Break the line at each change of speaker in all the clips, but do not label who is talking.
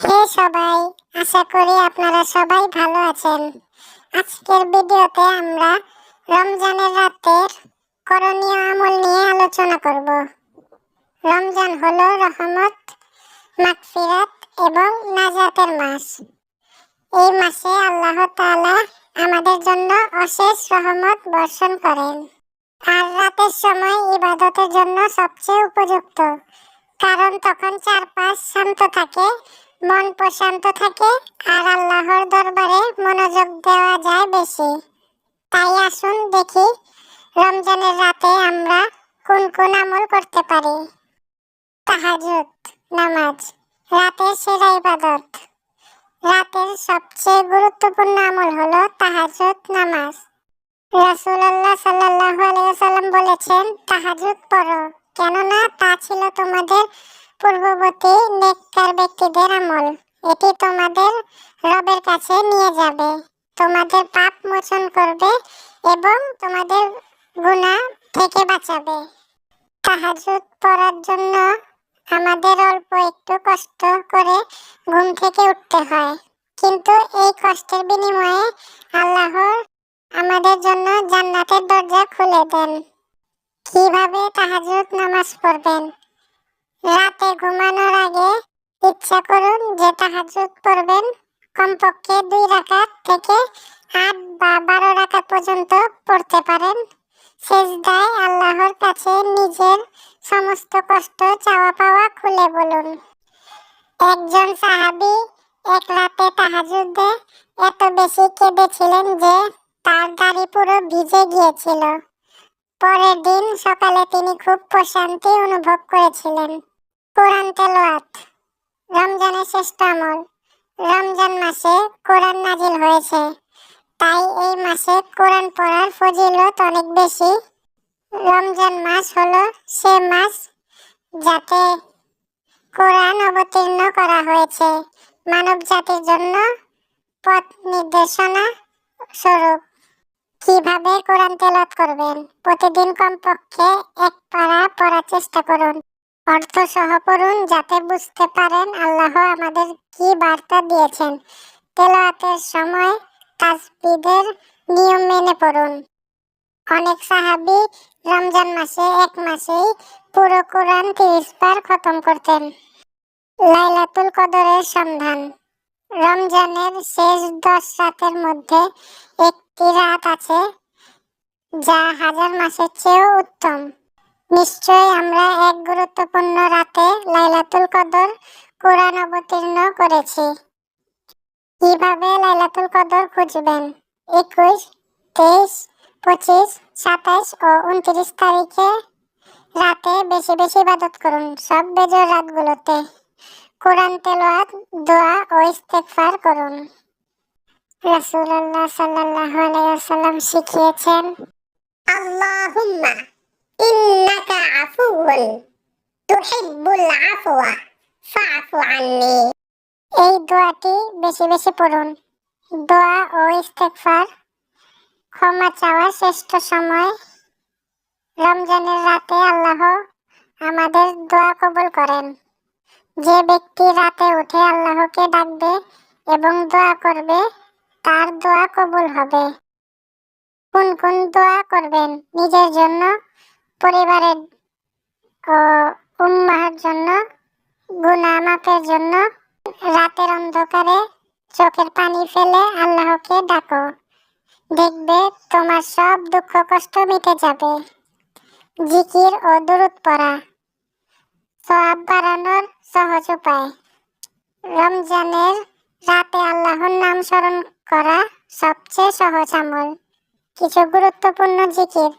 হে সবাই, আশা করি আপনারা সবাই ভালো আছেন। আজকের ভিডিওতে আমরা রমজানের রাতের করণীয় আমল নিয়ে আলোচনা করব। রমজান হলো রহমত, মাগফিরাত এবং নাজাতের মাস। এই মাসে আল্লাহ তাআলা আমাদের জন্য অশেষ রহমত বর্ষণ করেন। আর রাতের সময় ইবাদতের জন্য সবচেয়ে উপযুক্ত। কারণ তখন চারপাশ শান্ত থাকে মন প্রশান্ত থাকে আর আল্লাহর দরবারে মনোযোগ দেওয়া যায় বেশি। তাই আসুন দেখি রমজানের রাতে আমরা কোন কোন আমল করতে পারি। তাহাজুদ, নামাজ, রাতের সেরা ইবাদত। রাতের সবচেয়ে গুরুত্বপূর্ণ আমল হলো তাহাজুদ, নামাজ। রাসূলুল্লাহ সাল্লাল্লাহু আলাইহি সাল্লাম বলেছেন, তাহাজুদ পড়ো, কেননা তা ছিল তোমাদের পূর্ববর্তী নেককার ব্যক্তিদের আমল। এটি তোমাদের রবের কাছে নিয়ে যাবে। তোমাদের পাপ মোচন করবে এবং তোমাদের গুনাহ থেকে বাঁচাবে। তাহাজুদ পড়ার জন্য আমাদের অল্প একটু কষ্ট করে ঘুম থেকে উঠতে হয়। কিন্তু এই কষ্টের বিনিময়ে আল্লাহর আমাদের জন্য জান্নাতের দরজা খুলে দেন। কীভাবে তাহাজুদ নামাজ পড়বেন? রাতে ঘুমানোর আগে ইচ্ছা করুন যে তাহাজুদ পড়বেন। কমপক্ষে দুই রাকাত থেকে আট বা বারো রাকাত পর্যন্ত পড়তে পারেন। সেজদায় আল্লাহর কাছে নিজের সমস্ত কষ্ট, চাওয়া পাওয়া খুলে বলুন। একজন সাহাবী এক রাতে তাহাজুদে এত বেশি কেঁদেছিলেন যে তার দাড়ি পুরো ভিজে গিয়েছিল। পরের দিন সকালে তিনি খুব প্রশান্তি অনুভব করেছিলেন। কোরআন তেলাওয়াত। রমজানের শ্রেষ্ঠ আমল। রমজান মাসে কোরআন নাজিল হয়েছে। তাই এই মাসে কোরআন পড়ার ফজিলত অনেক বেশি। রমজান মাস হলো সে মাস যাতে কোরআন অবতীর্ণ করা হয়েছে। মানব জাতির জন্য পথ নির্দেশনা স্বরূপ। কীভাবে কোরআন তেলাওয়াত করবেন? প্রতিদিন কমপক্ষে এক পারা পড়ার চেষ্টা করুন। অর্থ সহ পড়ুন যাতে বুঝতে পারেন আল্লাহ আমাদের কি বার্তা দিয়েছেন। তেলাওয়াতের সময় তাসবিদের নিয়ম মেনে পড়ুন। অনেক সাহাবী রমজান মাসে এক মাসেই পুরো কোরআন তিরিশ বার খতম করতেন। লাইলাতুল কদরের সন্ধান। রমজানের শেষ দশ রাতের মধ্যে একটি রাত আছে যা হাজার মাসের চেয়েও উত্তম। নিশ্চয় আমরা এক গুরুত্বপূর্ণ রাতে লাইলাতুল কদর কোরআন অবতীর্ণ করেছি। কীভাবে লাইলাতুল কদর খুঁজবেন? একুশ, তেইশ, পঁচিশ, সাতাশ ও উনত্রিশ তারিখে রাতে বেশি বেশি ইবাদত করুন, সব বেজর রাতগুলোতে। কোরআন তেলাওয়াত, দোয়া ও ইস্তেগফার করুন। রাসূলুল্লাহ সাল্লাল্লাহু আলাইহি ওয়াসাল্লাম শিখিয়েছেন, আল্লাহুম্মা ইন্নাকা আফুউন তুহিব্বুল আফওয়া ফাআফু আন্নি এই দোয়াটি বেশি বেশি পড়ুন। দোয়া ও ইস্তেগফার, ক্ষমা চাওয়ার শ্রেষ্ঠ সময়। রমজানের রাতে আল্লাহ আমাদের দোয়া কবুল করেন। যে ব্যক্তি রাতে উঠে আল্লাহকে ডাকবে এবং দোয়া করবে, তার দোয়া কবুল হবে। কোন কোন দোয়া করবেন? নিজের জন্য পরিবারের ও উম্মার জন্য গুনাহ মাফের জন্য রাতের অন্ধকারে চোখের পানি ফেলে আল্লাহকে ডাকো। দেখবে তোমার সব দুঃখ কষ্ট মিটে যাবে। জিকির ও দুরুদ পড়া, সওয়াব বাড়ানোর সহজ উপায়। রমজানের রাতে আল্লাহর নাম স্মরণ করা সবচেয়ে সহজ আমল। কিছু গুরুত্বপূর্ণ জিকির।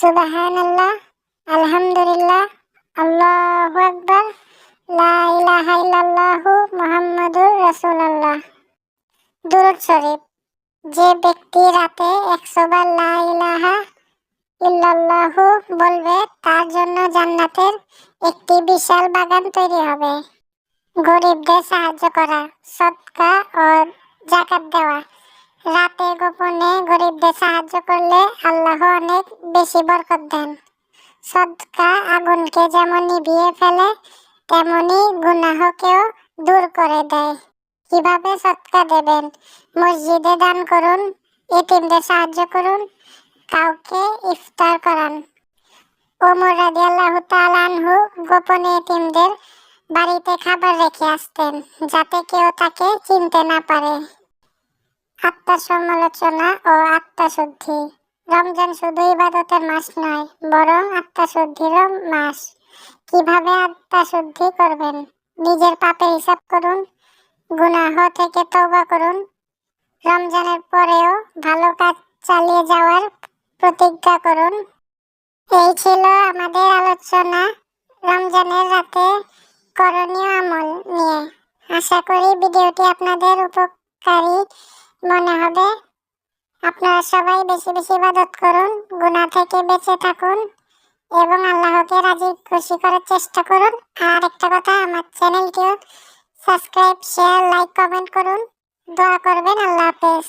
সুবাহানাল্লাহ, আলহামদুলিল্লাহ, আল্লাহু আকবার, লা ইলাহা ইল্লাল্লাহু মুহাম্মাদুর রাসূলুল্লাহ। দুরূদ শরীফ, যে ব্যক্তি রাতে একশো বার লা ইলাহা ইল্লাল্লাহু বলবে, তার জন্য জান্নাতের একটি বিশাল বাগান তৈরি হবে। গরিবদের সাহায্য করা, সৎকা ও জাকাত দেওয়া। রাতে গোপনে গরিবদের সাহায্য করলে আল্লাহ অনেক বেশি বরকত দেন। সৎকা আগুনকে যেমন নিভিয়ে ফেলে, তেমনি গুনাহকেও দূর করে দেয়। কীভাবে সৎকা দেবেন? মসজিদে দান করুন, এতিমদের সাহায্য করুন, কাউকে ইফতার করান। ওমর রাদিয়াল্লাহু তাআলা আনহু গোপনে এতিমদের বাড়িতে খাবার রেখে আসতেন, যাতে কেউ তাকে চিনতে না পারে। আত্মসমালোচনা ও আত্মশুদ্ধি। রমজান শুধু ইবাদতের মাস নয়, বরং আত্মশুদ্ধিরও মাস। কীভাবে আত্মশুদ্ধি করবেন? নিজের পাপের হিসাব করুন, গুনাহ থেকে তওবা করুন। রমজানের পরেও ভালো কাজ চালিয়ে যাওয়ার প্রতিজ্ঞা করুন। এই ছিল আমাদের আলোচনা রমজানের রাতে করণীয় আমল নিয়ে। আশা করি ভিডিওটি আপনাদের উপকারী মনে হবে। আপনারা সবাই বেশি বেশি ইবাদত করুন, গুনাহ থেকে বেঁচে থাকুন এবং আল্লাহকে রাজি, খুশি করার চেষ্টা করুন। আর একটা কথা, আমার চ্যানেলটিও সাবস্ক্রাইব, শেয়ার, লাইক, কমেন্ট করুন। দোয়া করবেন, আল্লাহ হাফেজ।